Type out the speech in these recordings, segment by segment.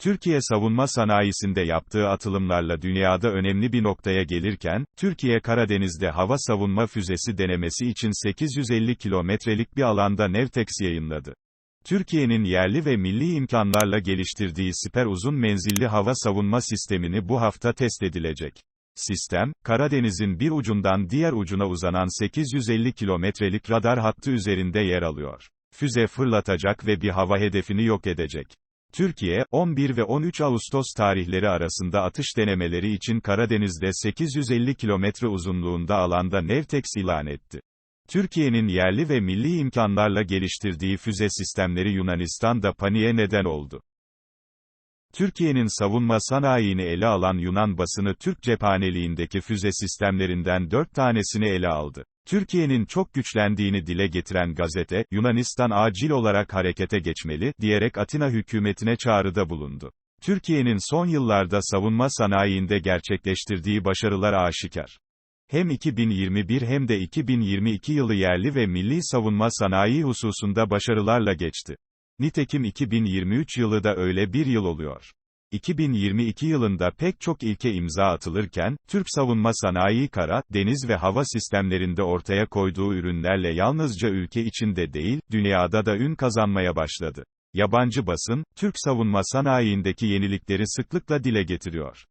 Türkiye savunma sanayisinde yaptığı atılımlarla dünyada önemli bir noktaya gelirken, Türkiye Karadeniz'de hava savunma füzesi denemesi için 850 kilometrelik bir alanda Nevtex yayınladı. Türkiye'nin yerli ve milli imkanlarla geliştirdiği siper uzun menzilli hava savunma sistemini bu hafta test edilecek. Sistem, Karadeniz'in bir ucundan diğer ucuna uzanan 850 kilometrelik radar hattı üzerinde yer alıyor. Füze fırlatacak ve bir hava hedefini yok edecek. Türkiye, 11 ve 13 Ağustos tarihleri arasında atış denemeleri için Karadeniz'de 850 kilometre uzunluğunda alanda Nevtex ilan etti. Türkiye'nin yerli ve milli imkanlarla geliştirdiği füze sistemleri Yunanistan'da paniğe neden oldu. Türkiye'nin savunma sanayini ele alan Yunan basını Türk cephaneliğindeki füze sistemlerinden dört tanesini ele aldı. Türkiye'nin çok güçlendiğini dile getiren gazete, Yunanistan acil olarak harekete geçmeli, diyerek Atina hükümetine çağrıda bulundu. Türkiye'nin son yıllarda savunma sanayinde gerçekleştirdiği başarılar aşikar. Hem 2021 hem de 2022 yılı yerli ve milli savunma sanayi hususunda başarılarla geçti. Nitekim 2023 yılı da öyle bir yıl oluyor. 2022 yılında pek çok ilke imza atılırken, Türk savunma sanayi kara, deniz ve hava sistemlerinde ortaya koyduğu ürünlerle yalnızca ülke içinde değil, dünyada da ün kazanmaya başladı. Yabancı basın, Türk savunma sanayindeki yenilikleri sıklıkla dile getiriyor.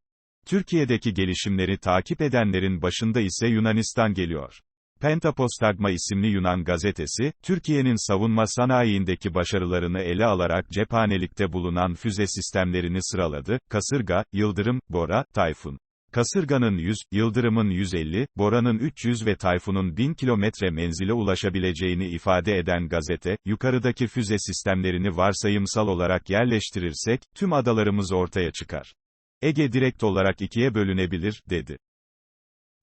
Türkiye'deki gelişimleri takip edenlerin başında ise Yunanistan geliyor. Pentapostagma isimli Yunan gazetesi, Türkiye'nin savunma sanayiindeki başarılarını ele alarak cephanelikte bulunan füze sistemlerini sıraladı, Kasırga, Yıldırım, Bora, Tayfun. Kasırganın 100, Yıldırım'ın 150, Bora'nın 300 ve Tayfun'un 1000 kilometre menzile ulaşabileceğini ifade eden gazete, yukarıdaki füze sistemlerini varsayımsal olarak yerleştirirsek, tüm adalarımız ortaya çıkar. Ege direkt olarak ikiye bölünebilir, dedi.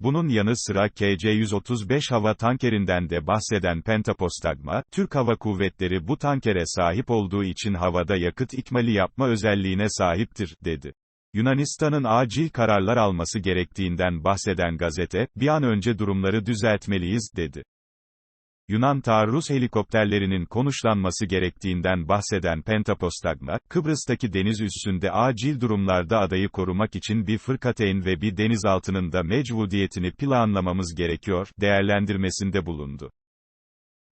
Bunun yanı sıra KC-135 hava tankerinden de bahseden Pentapostagma, Türk Hava Kuvvetleri bu tankere sahip olduğu için havada yakıt ikmali yapma özelliğine sahiptir, dedi. Yunanistan'ın acil kararlar alması gerektiğinden bahseden gazete, bir an önce durumları düzeltmeliyiz, dedi. Yunan taarruz helikopterlerinin konuşlanması gerektiğinden bahseden Pentapostagma, Kıbrıs'taki deniz üssünde acil durumlarda adayı korumak için bir fırkateyn ve bir denizaltının da mecbudiyetini planlamamız gerekiyor, değerlendirmesinde bulundu.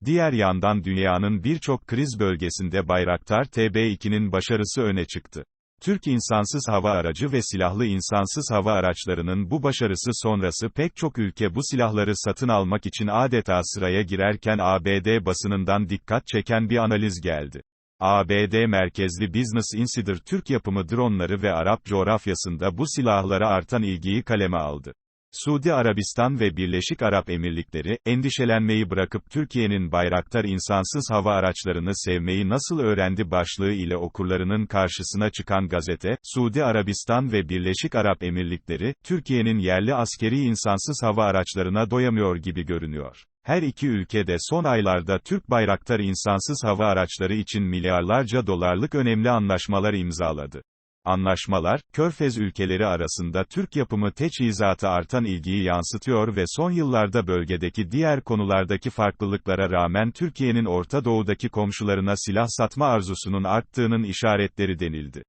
Diğer yandan dünyanın birçok kriz bölgesinde Bayraktar TB2'nin başarısı öne çıktı. Türk insansız hava aracı ve silahlı insansız hava araçlarının bu başarısı sonrası pek çok ülke bu silahları satın almak için adeta sıraya girerken ABD basınından dikkat çeken bir analiz geldi. ABD merkezli Business Insider Türk yapımı dronları ve Arap coğrafyasında bu silahlara artan ilgiyi kaleme aldı. Suudi Arabistan ve Birleşik Arap Emirlikleri, endişelenmeyi bırakıp Türkiye'nin Bayraktar insansız hava araçlarını sevmeyi nasıl öğrendi başlığı ile okurlarının karşısına çıkan gazete, Suudi Arabistan ve Birleşik Arap Emirlikleri, Türkiye'nin yerli askeri insansız hava araçlarına doyamıyor gibi görünüyor. Her iki ülke de son aylarda Türk Bayraktar insansız hava araçları için milyarlarca dolarlık önemli anlaşmalar imzaladı. Anlaşmalar, Körfez ülkeleri arasında Türk yapımı teçhizatı artan ilgiyi yansıtıyor ve son yıllarda bölgedeki diğer konulardaki farklılıklara rağmen Türkiye'nin Orta Doğu'daki komşularına silah satma arzusunun arttığının işaretleri denildi.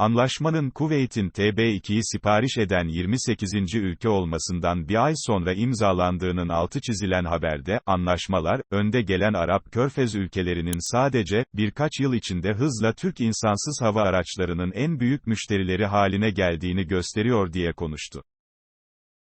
Anlaşmanın Kuveyt'in TB2'yi sipariş eden 28. ülke olmasından bir ay sonra imzalandığının altı çizilen haberde, anlaşmalar, önde gelen Arap Körfez ülkelerinin sadece, birkaç yıl içinde hızla Türk insansız hava araçlarının en büyük müşterileri haline geldiğini gösteriyor diye konuştu.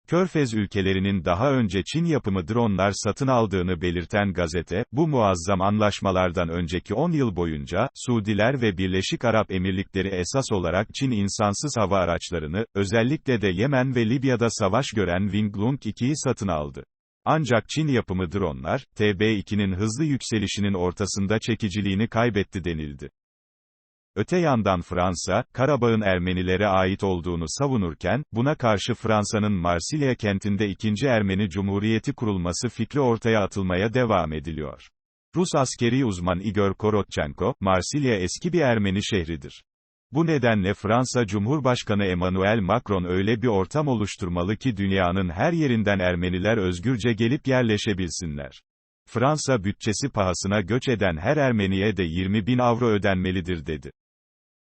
Körfez ülkelerinin daha önce Çin yapımı dronlar satın aldığını belirten gazete, bu muazzam anlaşmalardan önceki 10 yıl boyunca, Suudiler ve Birleşik Arap Emirlikleri esas olarak Çin insansız hava araçlarını, özellikle de Yemen ve Libya'da savaş gören Winglung 2'yi satın aldı. Ancak Çin yapımı dronlar, TB2'nin hızlı yükselişinin ortasında çekiciliğini kaybetti denildi. Öte yandan Fransa, Karabağ'ın Ermenilere ait olduğunu savunurken, buna karşı Fransa'nın Marsilya kentinde ikinci Ermeni Cumhuriyeti kurulması fikri ortaya atılmaya devam ediliyor. Rus askeri uzman Igor Korotchenko, Marsilya eski bir Ermeni şehridir. Bu nedenle Fransa Cumhurbaşkanı Emmanuel Macron öyle bir ortam oluşturmalı ki dünyanın her yerinden Ermeniler özgürce gelip yerleşebilsinler. Fransa bütçesi pahasına göç eden her Ermeniye de 20 bin avro ödenmelidir dedi.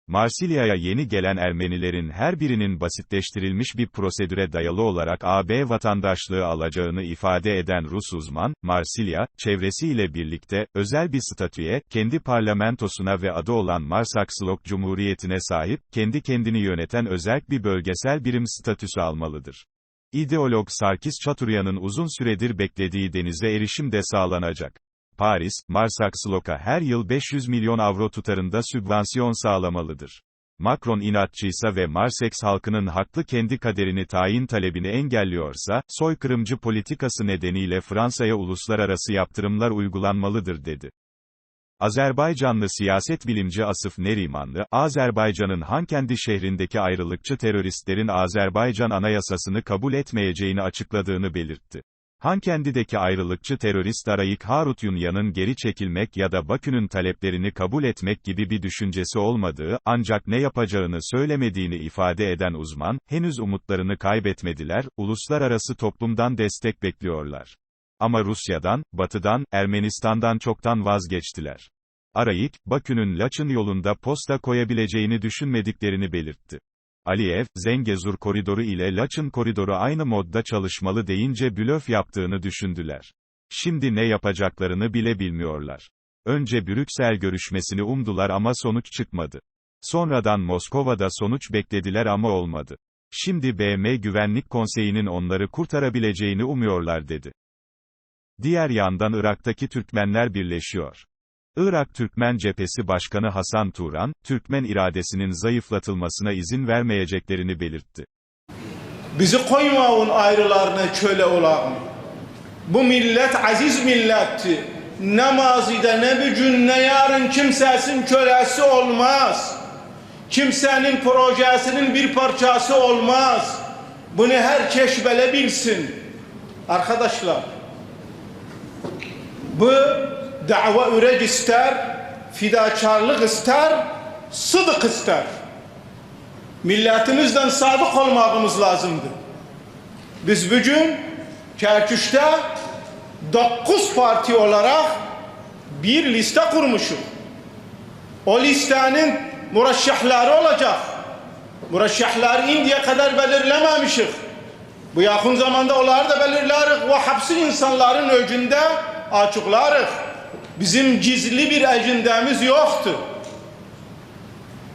Marsilya'ya yeni gelen Ermenilerin her birinin basitleştirilmiş bir prosedüre dayalı olarak AB vatandaşlığı alacağını ifade eden Rus uzman, Marsilya, çevresiyle birlikte, özel bir statüye, kendi parlamentosuna ve adı olan Marsakslok Cumhuriyeti'ne sahip, kendi kendini yöneten özerk bir bölgesel birim statüsü almalıdır. İdeolog Sarkis Çaturyan'ın uzun süredir beklediği denize erişim de sağlanacak. Paris, Marsakslok'a her yıl 500 milyon avro tutarında sübvansiyon sağlamalıdır. Macron inatçıysa ve Marsex halkının haklı kendi kaderini tayin talebini engelliyorsa, soykırımcı politikası nedeniyle Fransa'ya uluslararası yaptırımlar uygulanmalıdır dedi. Azerbaycanlı siyaset bilimci Asıf Nerimanlı, Azerbaycan'ın Hankendi şehrindeki ayrılıkçı teröristlerin Azerbaycan anayasasını kabul etmeyeceğini açıkladığını belirtti. Hankendi'deki ayrılıkçı terörist Arayik Harutyunyan'ın geri çekilmek ya da Bakü'nün taleplerini kabul etmek gibi bir düşüncesi olmadığı, ancak ne yapacağını söylemediğini ifade eden uzman, henüz umutlarını kaybetmediler, uluslararası toplumdan destek bekliyorlar. Ama Rusya'dan, Batı'dan, Ermenistan'dan çoktan vazgeçtiler. Arayik, Bakü'nün Laçın yolunda posta koyabileceğini düşünmediklerini belirtti. Aliyev, Zengezur koridoru ile Laçın koridoru aynı modda çalışmalı deyince blöf yaptığını düşündüler. Şimdi ne yapacaklarını bile bilmiyorlar. Önce Brüksel görüşmesini umdular ama sonuç çıkmadı. Sonradan Moskova'da sonuç beklediler ama olmadı. Şimdi BM Güvenlik Konseyi'nin onları kurtarabileceğini umuyorlar dedi. Diğer yandan Irak'taki Türkmenler birleşiyor. Irak Türkmen Cephesi Başkanı Hasan Turan, Türkmen iradesinin zayıflatılmasına izin vermeyeceklerini belirtti. Bizi koymayın ayrılarına köle olağım. Bu millet aziz milletti. Ne mazide ne bir gün ne yarın kimsesin kölesi olmaz. Kimsenin projesinin bir parçası olmaz. Bunu herkes böyle bilsin. Arkadaşlar, bu dava ürek ister, fidakarlık ister, sıdık ister. Milletimizden sadık olmamız lazımdı. Biz bugün Kerküş'te 9 parti olarak bir liste kurmuşuz. O listenin murashahları olacak. Murashahları indiye kadar belirlememişik. Bu yakın zamanda onları da belirleriz ve hapsi insanların önünde açıklarız. Bizim gizli bir ecindemiz yoktu.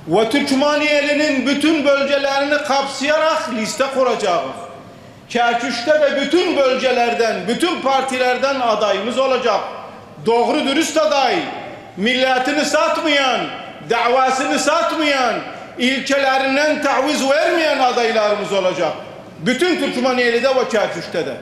Ve Türkmeniyeli'nin bütün bölgelerini kapsayarak liste kuracağız. Kerküş'te de bütün bölgelerden, bütün partilerden adayımız olacak. Doğru dürüst aday, milletini satmayan, davasını satmayan, ilkelerinden taviz vermeyen adaylarımız olacak. Bütün Türkmeniyeli'de ve Kerküş'te de.